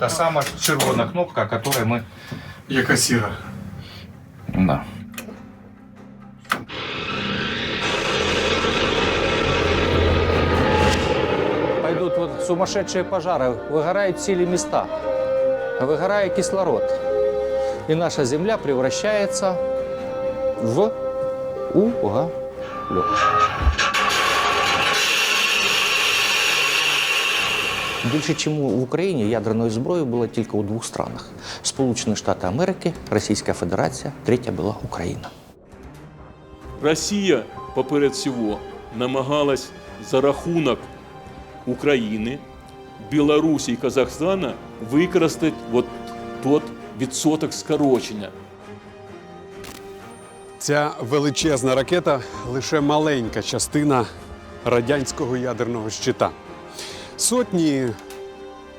Та сама червона кнопка, которой мы... Яка сіра. Да. Пойдут вот сумасшедшие пожары, выгорают цели места, выгорает кислород. И наша Земля превращается в уголек. Більше, ніж в Україні, ядерної зброї було тільки у двох странах: Сполучені Штати Америки, Російська Федерація, третя була Україна. Росія, поперед всього, намагалась за рахунок України, Білорусі і Казахстана використати от тот відсоток скорочення. Ця величезна ракета лише маленька частина радянського ядерного щита. Сотні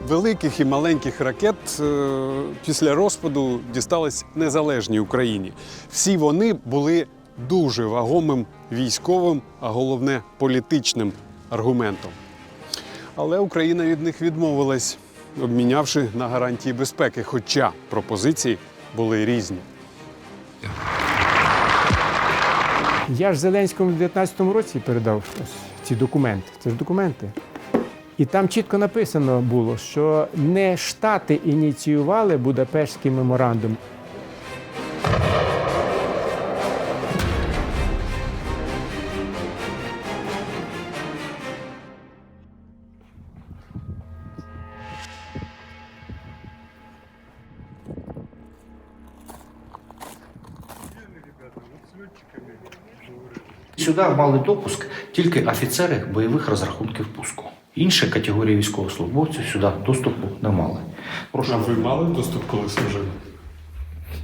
великих і маленьких ракет е, після розпаду дістались незалежній Україні. Всі вони були дуже вагомим військовим, а головне політичним аргументом. Але Україна від них відмовилась, обмінявши на гарантії безпеки, хоча пропозиції були різні. Я ж Зеленському в 19-му році передав ці документи. Це ж документи. І там чітко написано було, що не Штати ініціювали Будапештський меморандум. Сюди мали допуск тільки офіцери бойових розрахунків пуску. Інші категорії військовослужбовців сюди доступу не мали. Прошу. ви мали доступ, коли служили?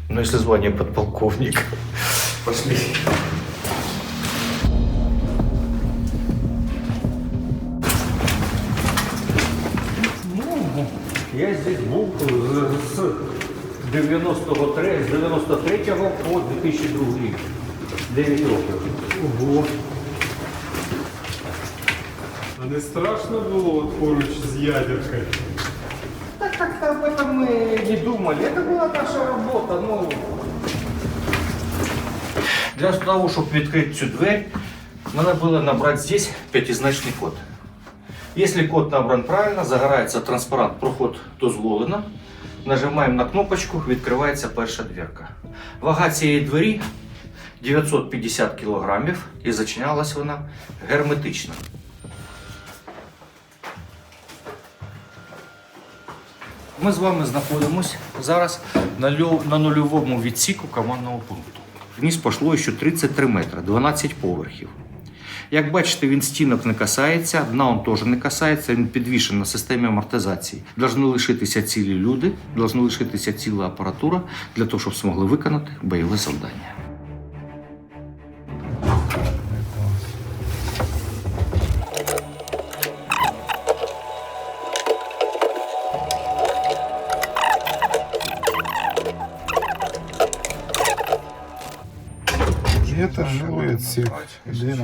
Ну, если звание подполковник. Пошли. Ну, я здесь був з 93, з 93 по 2002 рік. 9 років. Ого А не страшно було от поруч з ядеркою? Так как-то об этом мы не думали. Это была наша работа. Ну. Для того, чтобы открыть цю дверь, надо было набрать здесь пятизначный код. Если код набран правильно, загорається транспарант «Проход дозволено». Нажимаємо на кнопочку, відкривається перша дверка. Вага цієї двері 950 кг і зачинялась вона герметично. Ми з вами знаходимося зараз на, льо- на нульовому відсіку командного пункту. Вниз пішло ще 33 метри, 12 поверхів. Як бачите, він стінок не касається, дна він теж не касається, він підвішений на системі амортизації. Должны лишитися цілі люди, должна лишитися ціла апаратура для того, щоб змогли виконати бойове завдання.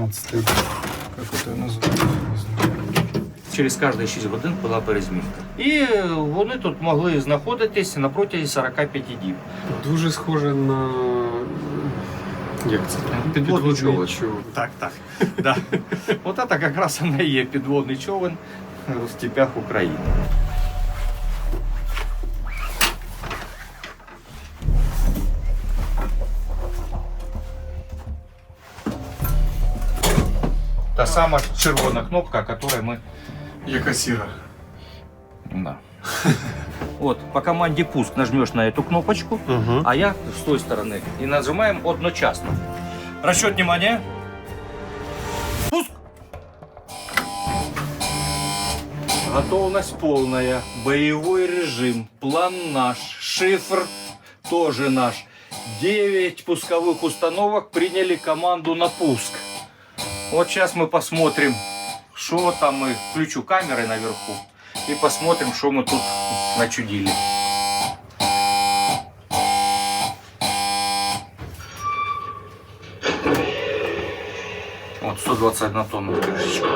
12 как это называется? Через кожні 6 годин була перезмінка. І вони тут могли знаходитись на протязі 45 діб. Дуже схоже на. Як це? Підводний човен. човен. Так, так. Да. От це якраз вона і є підводний човен в степях України. Та сама червона кнопка, которой мы... Яка сіра. Да. Вот, по команде пуск нажмешь на эту кнопочку, Ага. а я с той стороны. И нажимаем одночасно. Расчет внимания. Пуск! Готовность полная. Боевой режим. План наш. Шифр тоже наш. 9 пусковых установок приняли команду на пуск. Вот сейчас мы посмотрим, что там мы. Включу камеры наверху и посмотрим, что мы тут начудили. Вот 121 тонна крышечка.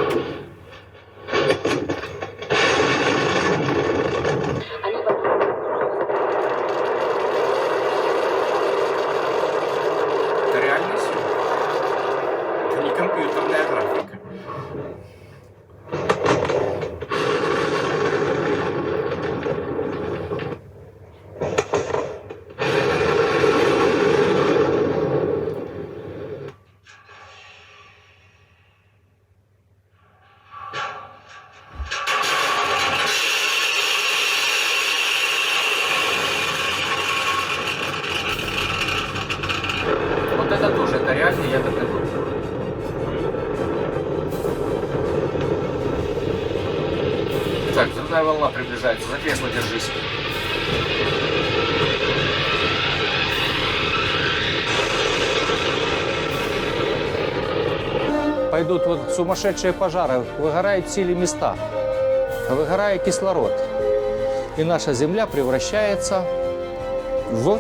волна приближается. За кресло держись. Пойдут вот сумасшедшие пожары, выгорают цели места, выгорает кислород. И наша Земля превращается в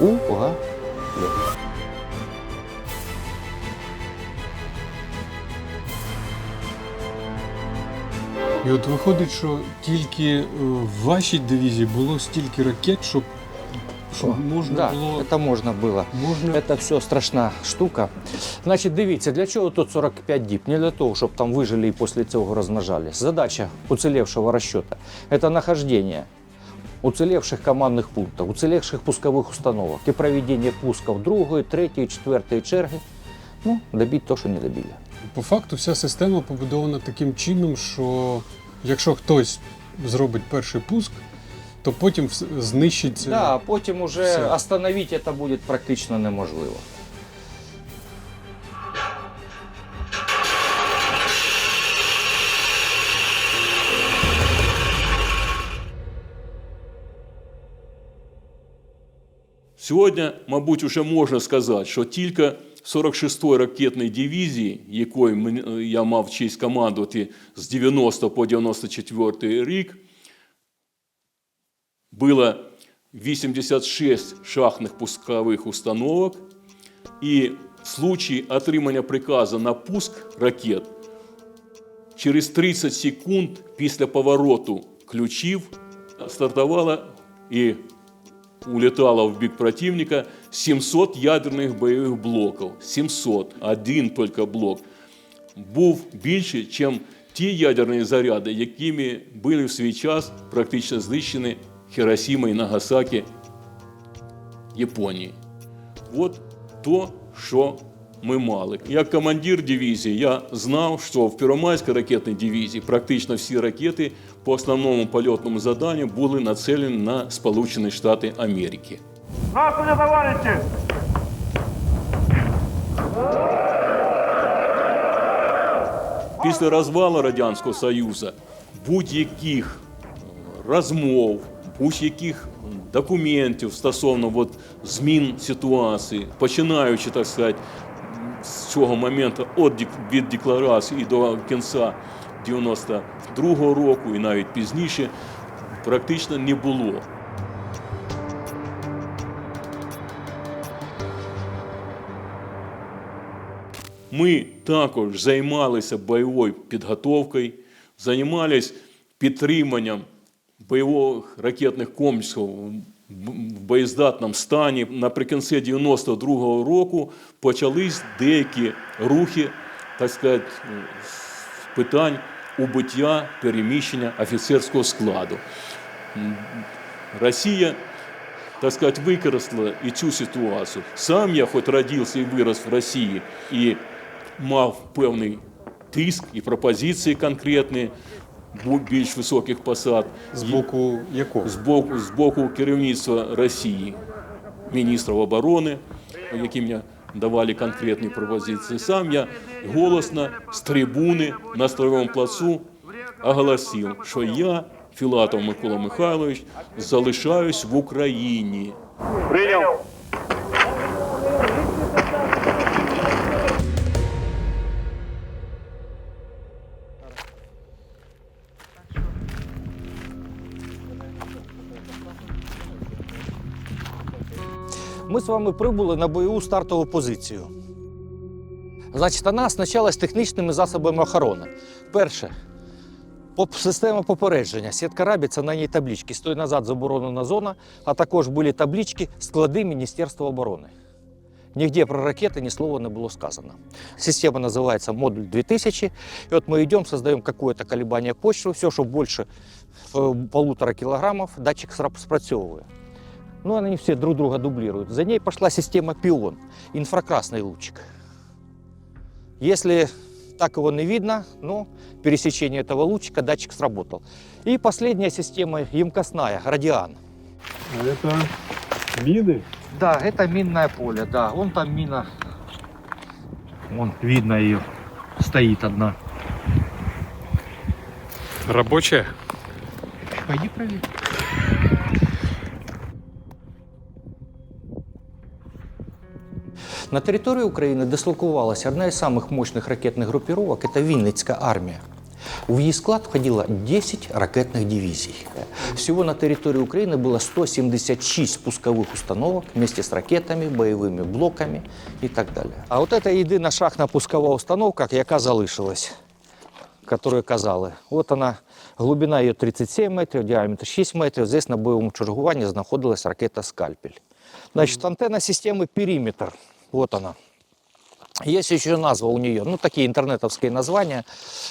уголек. І от виходить, що тільки е, в вашій дивізії було стільки ракет, щоб, щоб можна Да, було. это можно было. Можна Это все страшна штука. Значить, дивіться, для чого тут 45 діб? Не для того, щоб там вижили і після цього розмножались. Задача уцелевшего расчета – это нахождение уцелевших командних пунктів, уцелевших пускових установок і проведення пусків другої, третьої, четвертої черги. Ну, добити то, що не добили. По факту вся система побудована таким чином, що якщо хтось зробить перший пуск, то потім знищиться. Да, а потім уже остановити це буде практично неможливо. Сьогодні, мабуть, вже можна сказати, що тільки 46-ї ракетної дивізії, якою я мав честь командувати з 90 по 94 рік, було 86 шахтних пускових установок, і в случаї отримання приказу на пуск ракет через 30 секунд після повороту ключів стартувала і улетало в бік противника 700 ядерних бойових блоків. 700. Один тільки блок був більше, ніж ті ядерні заряди, якими були в свій час практично знищені Хіросіма і Нагасакі Японії. От то, що ми мали. Як командир дивізії, я знав, що в Первомайській ракетній дивізії практично всі ракети по основному польотному заданню були нацелені на Сполучені Штати Америки. Здравствуйте, товарищи! Після розвалу Радянського Союзу будь-яких е, розмов, будь-яких документів стосовно от, змін ситуації, починаючи, так сказати, з цього моменту від, дек- від декларації до кінця 92-го року, і навіть пізніше, практично не було. Ми також займалися бойовою підготовкою, займалися підтриманням бойових ракетних комплексів в боєздатному стані. Наприкінці 92-го року почались деякі рухи, так сказати, питань убиття, переміщення офіцерського складу. Росія так сказать, використала і цю ситуацію. Сам я, хоч родився і вирос в Росії, і мав певний тиск і пропозиції конкретні більш високих посад З боку якого? з боку, з боку керівництва Росії, міністрів оборони, яким мені давали конкретні пропозиції. Сам я голосно з трибуни на Строєвому плацу оголосив, що я, Філатов Микола Михайлович, залишаюсь в Україні. Принял. З вами прибули на бойову стартову позицію. Значить, вона оснащалась технічними засобами охорони. Перше, система попередження. Сітка рабіться на ній таблички. Стой назад заборонена зона, а також були таблички склади Міністерства оборони. Нігде про ракети ні слова не було сказано. Система називається модуль 2000. І от ми йдемо, создаємо какое-то колебание все, що більше е, полутора кілограмів, датчик спрацьовує. Ну, они все друг друга дублируют. За ней пошла система пион, инфракрасный лучик. Если так его не видно, ну, пересечение этого лучика, датчик сработал. И последняя система емкостная, радиан. А це міни? Да, это минное поле, да. Вон там мина. Вон, видно ее. Стоит одна. Робоче? Пойди провір. На території України дислокувалася одна із самих мощних ракетних группировок – це Вінницька армія. В її склад входило 10 ракетних дивізій. Всего на территории Украины было 176 пусковых установок вместе с ракетами, бойовими блоками і так далі. А от це єдина шахтна пускова установка, яка залишилась, яку казали. От вона, глибина її 37 метрів, діаметр 6 метрів. Здесь на бойовому чергуванні знаходилась ракета «Скальпель». Значит, антенна системы «Периметр». Вот она. Есть еще назва у нее, ну такие интернетовские названия.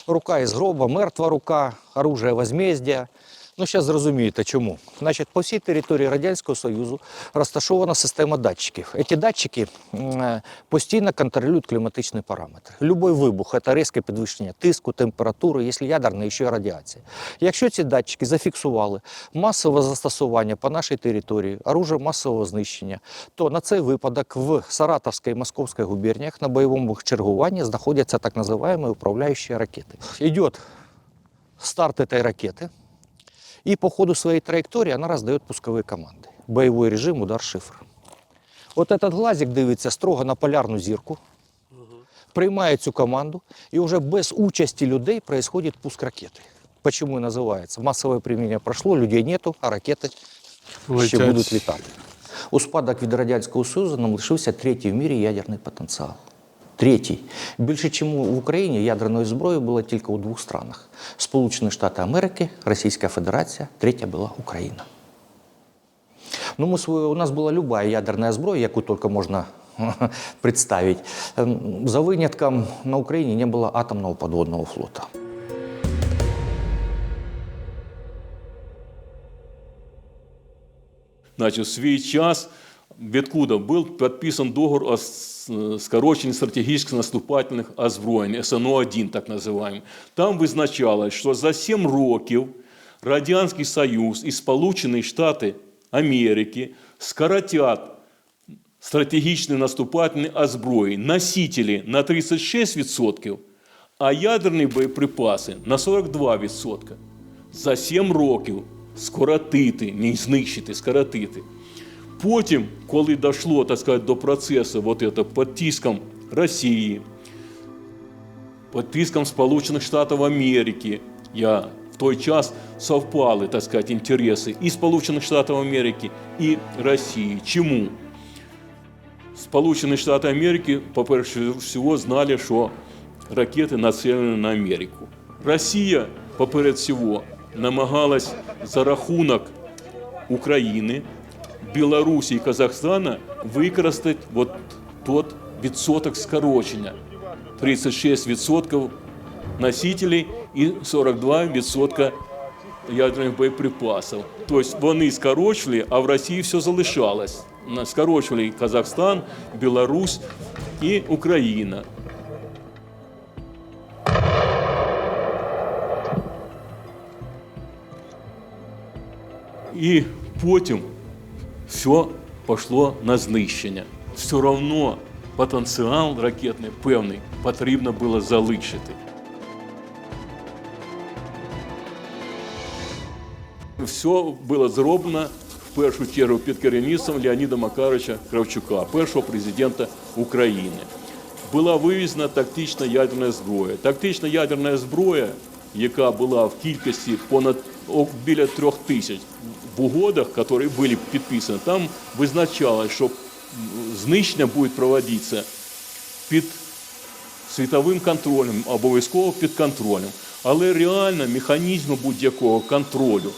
Рука из гроба, мертва рука, оружие возмездия. Ну, зараз зрозумієте, чому. Значить, по всій території Радянського Союзу розташована система датчиків. Ці датчики е, постійно контролюють кліматичні параметри. Любой вибух це різке підвищення тиску, температури, якщо ядерна, ще й радіація. Якщо ці датчики зафіксували масове застосування по нашій території, оружие масового знищення, то на цей випадок в Саратовській і Московській губерніях на бойовому чергуванні знаходяться так називаємо управляючі ракети. Йде старт этой ракеты, и по ходу своей траектории она раздает пусковые команды. Боевой режим, удар, шифр. Вот этот глазик дивиться строго на полярну зірку, приймає цю команду, і вже без участі людей происходит пуск ракети. Почему и называется? Массовое применение прошло, людей нету, а ракети ще Летять. будуть літати. У спадок від Радянського Союзу нам лишився третій в мірі ядерний потенціал. Третій. Більше, ніж в Україні, ядерної зброї було тільки у двох странах: Сполучені Штати Америки, Російська Федерація, третя була Україна. Ну, мы свою, у нас была любая ядерная зброя, яку только можно представить. За винятком на Україні не було атомного подводного флота. Значит, в свій час відкуда був підписан договор о скороченні стратегічних наступательних озброєнь, СНО-1 так називаємо. Там визначалось, що за 7 років Радянський Союз і Сполучені Штати Америки скоротять стратегічні наступательні озброєнь, носителі на 36%, а ядерні боєприпаси на 42%. За 7 років скоротити, не знищити, скоротити. Потім, коли дійшло так сказати, до процесу вот это, під тиском Росії, під тиском Сполучених Штатів Америки, я в той час совпали, так сказати, інтереси і Сполучених Штатів Америки, і Росії. Чому? Сполучені Штати Америки, по-перше всього, знали, що ракети націлені на Америку. Росія, поперед всього, намагалась за рахунок України, Білорусі і Казахстана використати от тот відсоток скорочення. 36% носителей і 42% ядерних боєприпасів. Тобто вони скорочували, а в Росії все залишалось. На- Скорочували Казахстан, Білорусь і Україна. І потім Все пішло на знищення. Все одно потенціал ракетний певний потрібно було залишити. Все було зроблено в першу чергу під керівництвом Леоніда Макаровича Кравчука, першого президента України. Була вивезена тактична ядерна зброя. Тактична ядерна зброя, яка була в кількості понад біля трьох тисяч в угодах, які були підписані, там визначалось, що знищення буде проводитися під світовим контролем, обов'язково під контролем. Але реально механізму будь-якого контролю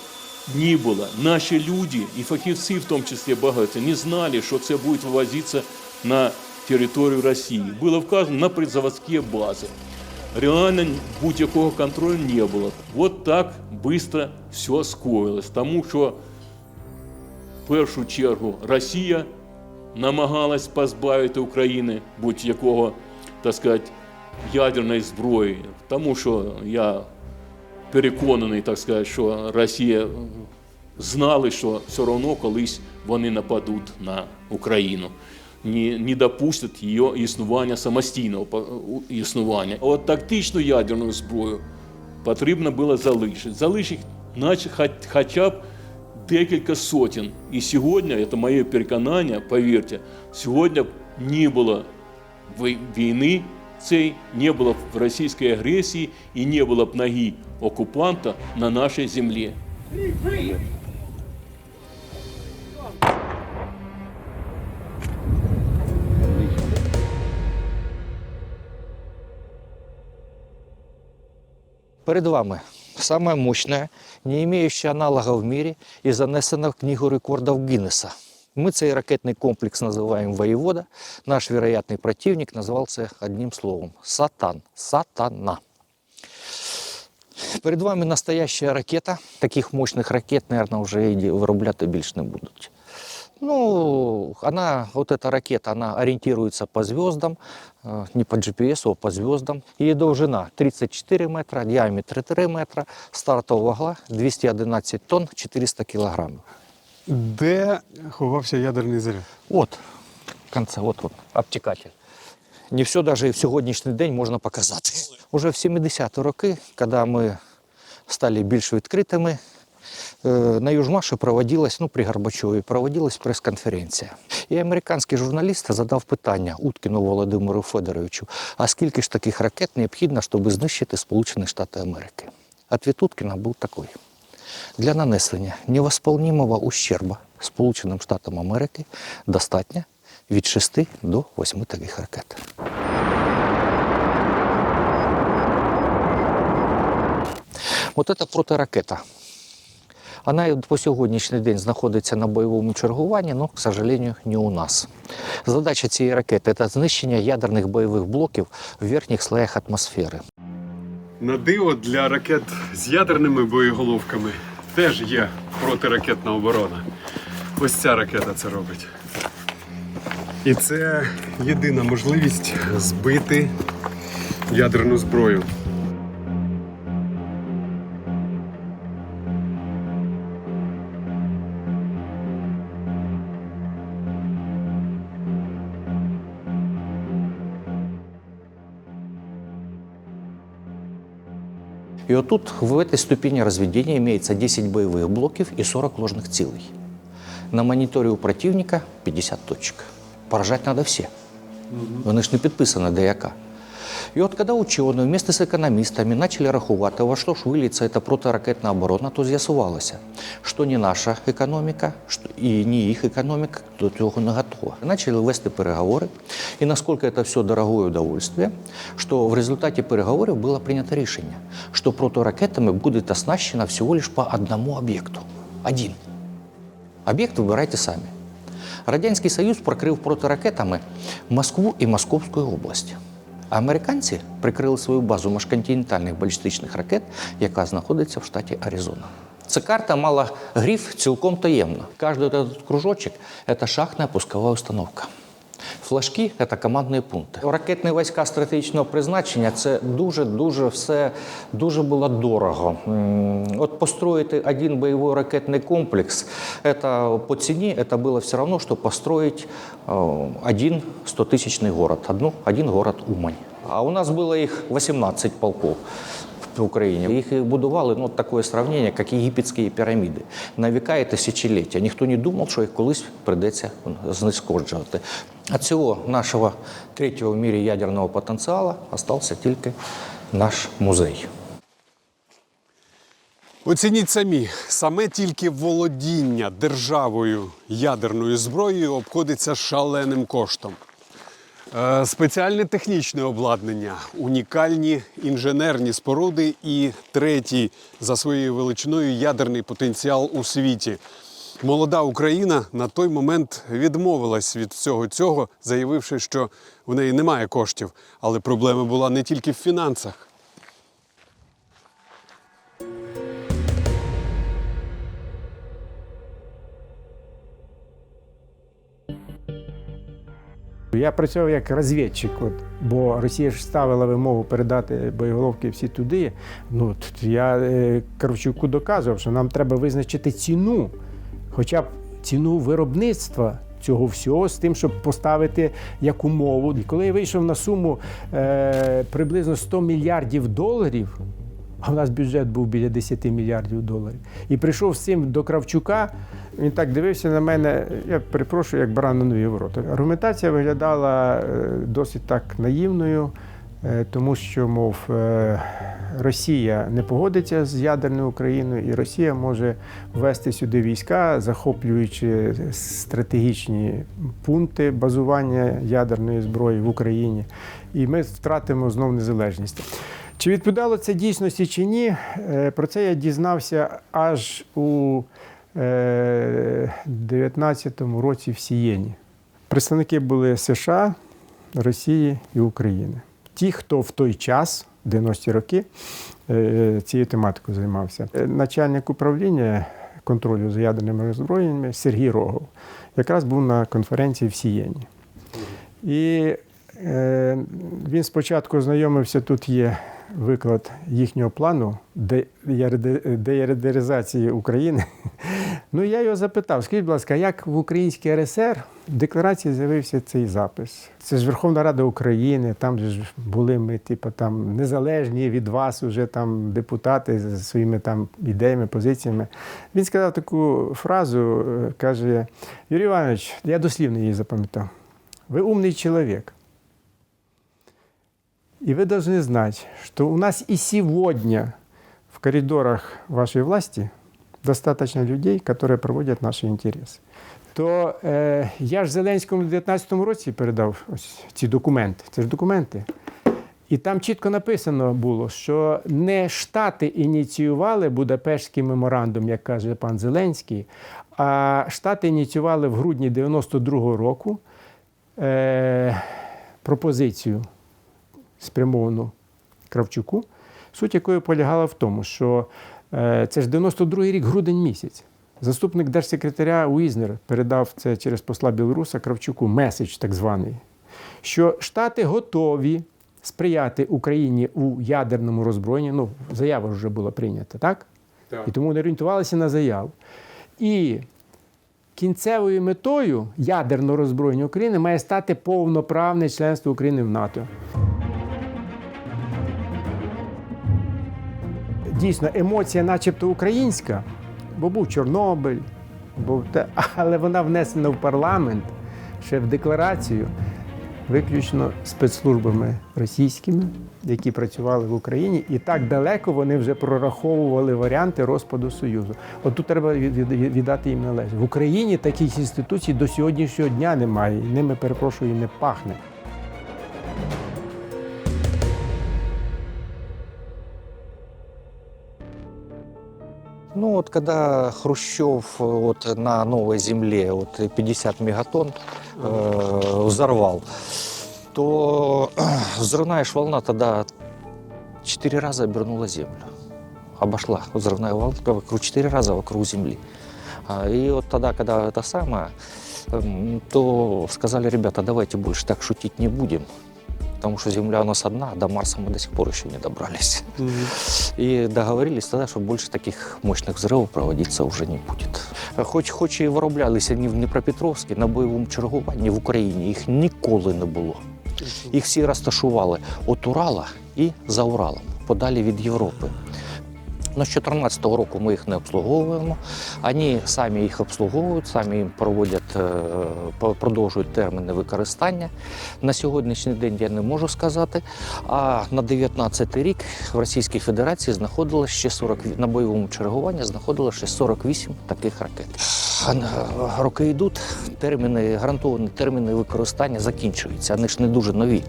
не було. Наші люди, і фахівці, в тому числі багато, не знали, що це буде вивозитися на територію Росії. Було вказано на предзаводські бази. Реально будь-якого контролю не було. От так швидко все скоїлось. Тому що в першу чергу Росія намагалась позбавити України будь-якого, так сказати, ядерної зброї. Тому що я переконаний, так сказати, що Росія знали, що все одно колись вони нападуть на Україну. Не, не допустять її існування самостійного існування. А От тактичну ядерну зброю потрібно було залишити. Залишити наче хоча б декілька сотень. І сьогодні, це моє переконання, повірте, сьогодні не було війни цей, не було б російської агресії і не було б ноги окупанта на нашій землі. Перед вами самая мощная, не имеющая аналога в мире и занесена в Книгу рекордов Гиннесса. Мы цей ракетный комплекс называем «Воевода». Наш вероятный противник назвался одним словом – «Сатан». «Сатана». Перед вами настоящая ракета. Таких мощных ракет, наверное, уже и виробляти більш не будуть. Ну, она, вот эта ракета, она ориентируется по звездам, э, не по GPS, а по звездам. Ее довжина 34 метра, диаметр 3 метра, стартовая вагла 211 тонн, 400 килограммов. Де ховався ядерний заряд? Вот, в конце, вот, вот, обтекатель. Не все даже в сьогоднішній день можна показати. Уже в 70-ті роки, коли ми стали більш відкритими, на Южмаші проводилась, ну при Горбачові, проводилась прес-конференція. І американський журналіст задав питання Уткіну Володимиру Федоровичу, а скільки ж таких ракет необхідно, щоб знищити Сполучені Штати Америки? Ответ Уткіна був такий. Для нанесення невосполнимого ущерба Сполученим Штатам Америки достатньо від 6 до 8 таких ракет. Вот эта протиракета. Вона і по сьогоднішній день знаходиться на бойовому чергуванні, але, к сожалению, не у нас. Задача цієї ракети це знищення ядерних бойових блоків в верхніх слоях атмосфери. На диво для ракет з ядерними боєголовками теж є протиракетна оборона. Ось ця ракета це робить. І це єдина можливість збити ядерну зброю. И вот тут в этой ступени разведения имеется 10 боевых блоков и 40 ложных целей. На мониторе у противника 50 точек. Поражать надо все. Вони ж не підписані до яка. І от коли учені вместе з економістами почали рахувати, во що ж виліться ця протиракетна оборона, то з'ясувалося, що не наша економіка, і не їх економіка до цього не готова. Почали вести переговори, і наскільки це все дорогое удовольствие, що в результаті переговорів було прийнято рішення, що протиракетами буде оснащено всього лише по одному об'єкту. Один. Об'єкт вибирайте самі. Радянський Союз прикрив протиракетами Москву і Московську область. А американці прикрили свою базу міжконтинентальних балістичних ракет, яка знаходиться в штаті Аризона. Ця карта мала гриф цілком таємно. Кожен этот кружочок – це шахтна пускова установка. Флажки – це командні пункти. Ракетні війська стратегічного призначення це дуже-дуже все дуже було дорого. От построїти один бойовий ракетний комплекс это по ціні це було все одно, що построїть е, один 100-тисячний город, один город Умань. А у нас було їх 18 полков в Україні. Їх і будували ну, таке сравнення, як єгипетські піраміди. На віка і тисячоліття. Ніхто не думав, що їх колись прийдеться знешкоджувати. А цього нашого третього в мірі ядерного потенціалу залишився тільки наш музей. Оцініть самі, саме тільки володіння державою ядерною зброєю обходиться шаленим коштом. Е, Спеціальне технічне обладнання, унікальні інженерні споруди і третій за своєю величиною ядерний потенціал у світі. Молода Україна на той момент відмовилась від всього цього, заявивши, що в неї немає коштів. Але проблема була не тільки в фінансах. Я працював як розвідчик, от, бо Росія ж ставила вимогу передати боєголовки всі туди. Ну, я е, Кравчуку доказував, що нам треба визначити ціну, хоча б ціну виробництва цього всього з тим, щоб поставити як умову. І коли я вийшов на суму е, приблизно 100 мільярдів доларів, А в нас бюджет був біля 10 мільярдів доларів. І прийшов з цим до Кравчука. Він так дивився на мене, я перепрошую, як баран нові ворота. Аргументація виглядала е, досить так наївною, е, тому що, мов, е, Росія не погодиться з ядерною Україною, і Росія може ввести сюди війська, захоплюючи стратегічні пункти базування ядерної зброї в Україні. І ми втратимо знов незалежність. Чи відповідало це дійсності чи ні? Про це я дізнався аж у 19-му році в Сієні. Представники були США, Росії і України. Ті, хто в той час, 90-ті роки, е, цією тематикою займався. Е, Начальник управління контролю за ядерними роззброєннями Сергій Рогов якраз був на конференції в Сієні. І е, він спочатку ознайомився, тут є виклад їхнього плану де- деярдеризації України. Ну, я його запитав, скажіть, будь ласка, як в Українській РСР в декларації з'явився цей запис? Це ж Верховна Рада України, там ж були ми, типу, там незалежні від вас уже там депутати зі своїми там ідеями, позиціями. Він сказав таку фразу, е, каже: Юрій Іванович, я дослівно її запам'ятав. Вы умный человек. И вы должны знать, что у нас и сегодня в коридорах вашей власти достаточно людей, которые проводят наши интересы. То е, я ж Зеленському в 2019 році передав ось ці документи. Це ж документи. І там чітко написано було, що не Штати ініціювали Будапештський меморандум, як каже пан Зеленський, а Штати ініціювали в грудні 92-го року е, пропозицію спрямовану Кравчуку, суть якої полягала в тому, що е, це ж 92-й рік, грудень місяць. Заступник держсекретаря Уізнер передав це через посла Білоруса Кравчуку, меседж так званий, що Штати готові сприяти Україні у ядерному роззброєнні. Ну, заява вже була прийнята, так? Так. І тому вони орієнтувалися на заяву. І кінцевою метою ядерного роззброєння України має стати повноправне членство України в НАТО. Дійсно, емоція, начебто українська, бо був Чорнобиль, був те, але вона внесена в парламент ще в декларацію, виключно спецслужбами російськими, які працювали в Україні, і так далеко вони вже прораховували варіанти розпаду Союзу. От тут треба від- від- віддати їм належить. В Україні таких інституцій до сьогоднішнього дня немає, ними, перепрошую, не пахне. Ну вот когда Хрущев э, вот на новой земле вот 50 мегатонн э, взорвал, то взрывная ж волна тогда четыре раза обернула землю. Обошла взрывная волна вокруг четыре раза вокруг земли. А, И вот тогда, когда это самое, то сказали, ребята, давайте больше так шутить не будем. Потому что Земля у нас одна, а до Марса мы до сих пор еще не добрались. И договорились тогда, что больше таких мощных взрывов проводиться уже не будет. Хоч, хоч і вироблялися ні в Дніпропетровській, на бойовому чергуванні в Україні їх ніколи не було. Їх всі розташували от Урала і за Уралом, подалі від Європи. Ну, з 2014 року ми їх не обслуговуємо. Вони самі їх обслуговують, самі їм проводять, е, продовжують терміни використання. На сьогоднішній день я не можу сказати. А на 19 рік в Російській Федерації знаходилось ще 40, на бойовому чергуванні знаходилось ще 48 таких ракет. Роки йдуть, терміни, гарантовані терміни використання закінчуються. Вони ж не дуже нові.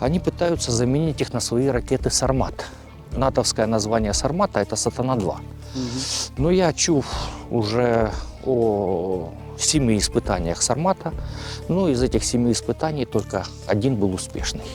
Вони питаються замінити їх на свої ракети Сармат Натовское название Сармата это Сатана-2. Но я чув уже о семи испытаниях Сармата. Ну, из этих семи испытаний только один был успешный.